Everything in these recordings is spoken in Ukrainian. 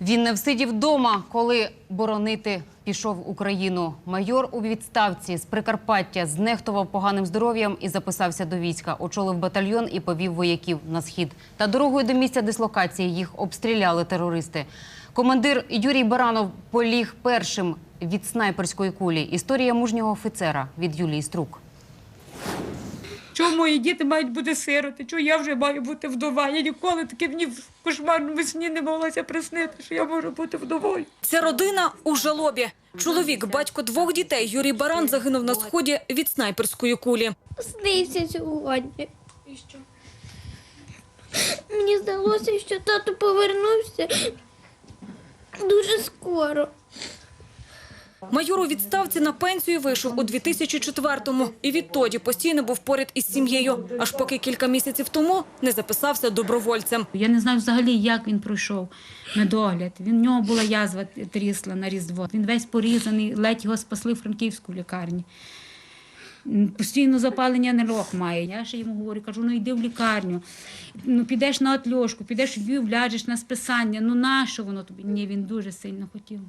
Він не всидів вдома, коли боронити пішов Україну. Майор у відставці з Прикарпаття знехтував поганим здоров'ям і записався до війська. Очолив батальйон і повів вояків на схід. Та дорогою до місця дислокації їх обстріляли терористи. Командир Юрій Баранов поліг першим від снайперської кулі. Історія мужнього офіцера від Юлії Струк. Чому мої діти мають бути сироти? Чому я вже маю бути вдова? Я ніколи таки мені в кошмарному сні не моглася приснити, що я можу бути вдовою. Ця родина у жалобі. Чоловік, батько двох дітей, Юрій Баран загинув на сході від снайперської кулі. Снився сьогодні. І що? Мені здалося, що тато повернувся дуже скоро. Майор у відставці на пенсію вийшов у 2004-му і відтоді постійно був поряд із сім'єю, аж поки кілька місяців тому не записався добровольцем. Я не знаю взагалі, як він пройшов медогляд. В нього була язва трісла на різдво. Він весь порізаний, ледь його спасли в франківську лікарні. Постійно запалення нирок має. Я ще йому говорю, кажу, ну йди в лікарню, ну підеш на отльошку, підеш в Львів, ляжеш на списання. Ну нащо воно тобі? Ні, він дуже сильно хотів.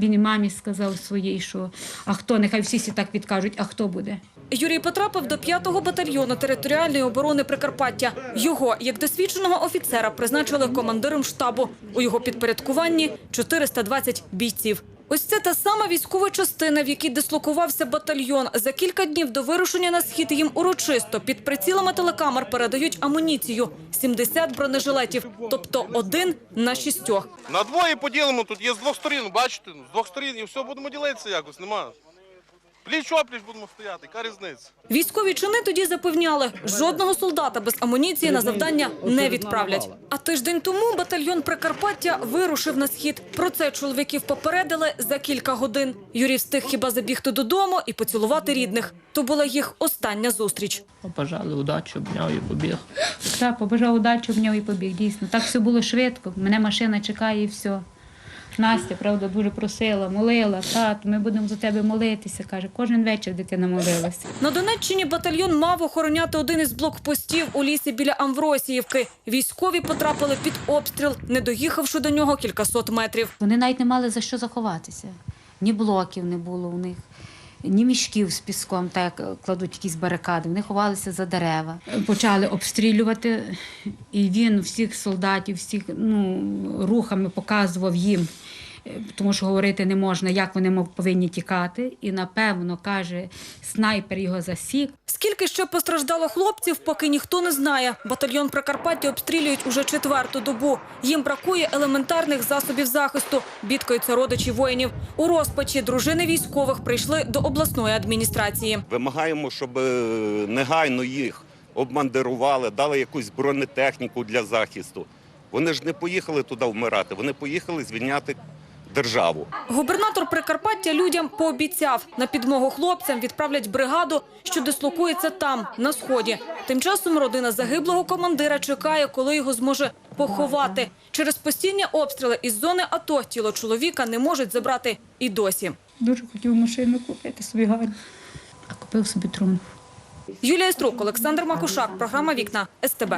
Він і мамі сказав своїй, що а хто, нехай всі сі так підкажуть, а хто буде. Юрій потрапив до 5-го батальйону територіальної оборони Прикарпаття. Його, як досвідченого офіцера, призначили командиром штабу. У його підпорядкуванні 420 бійців. Ось це та сама військова частина, в якій дислокувався батальйон. За кілька днів до вирушення на схід їм урочисто під прицілами телекамер передають амуніцію – 70 бронежилетів, тобто один на шістьох. На двоє поділимо тут, є з двох сторін, бачите? З двох сторін і все будемо ділитися якось, нема. Пліч опліч будемо стояти, яка різниця? Військові чини тоді запевняли, жодного солдата без амуніції на завдання не відправлять. А тиждень тому батальйон Прикарпаття вирушив на схід. Про це чоловіків попередили за кілька годин. Юрій встиг хіба забігти додому і поцілувати рідних. То була їх остання зустріч. Побажали удачі, обняв і побіг. Так, побажав удачі в нього і побіг. Дійсно, так все було швидко. Мене машина чекає і все. Настя, правда, дуже просила, молила, тат, ми будемо за тебе молитися. Каже, кожен вечір дитина молилася. На Донеччині батальйон мав охороняти один із блокпостів у лісі біля Амвросіївки. Військові потрапили під обстріл, не доїхавши до нього кількасот метрів. Вони навіть не мали за що заховатися. Ні блоків не було у них, ні мішків з піском, так як кладуть якісь барикади. Вони ховалися за дерева. Почали обстрілювати, і він всіх солдатів, всіх ну, рухами показував їм. Тому що говорити не можна, як вони мов- повинні тікати. І напевно каже, снайпер його засік. Скільки ще постраждало хлопців, поки ніхто не знає. Батальйон Прикарпаття обстрілюють уже четверту добу. Їм бракує елементарних засобів захисту. Бідкаються родичі воїнів. У розпачі дружини військових прийшли до обласної адміністрації. Вимагаємо, щоб е, негайно їх обмандирували, дали якусь бронетехніку для захисту. Вони ж не поїхали туди вмирати, вони поїхали звільняти державу. Губернатор Прикарпаття людям пообіцяв, на підмогу хлопцям відправлять бригаду, що дислокується там, на сході. Тим часом родина загиблого командира чекає, коли його зможе поховати. Через постійні обстріли із зони АТО тіло чоловіка не можуть забрати і досі. Дуже хотів машину купити собі гарну. А купив собі трун. Юлія Струк, Олександр Макушак, програма Вікна СТБ.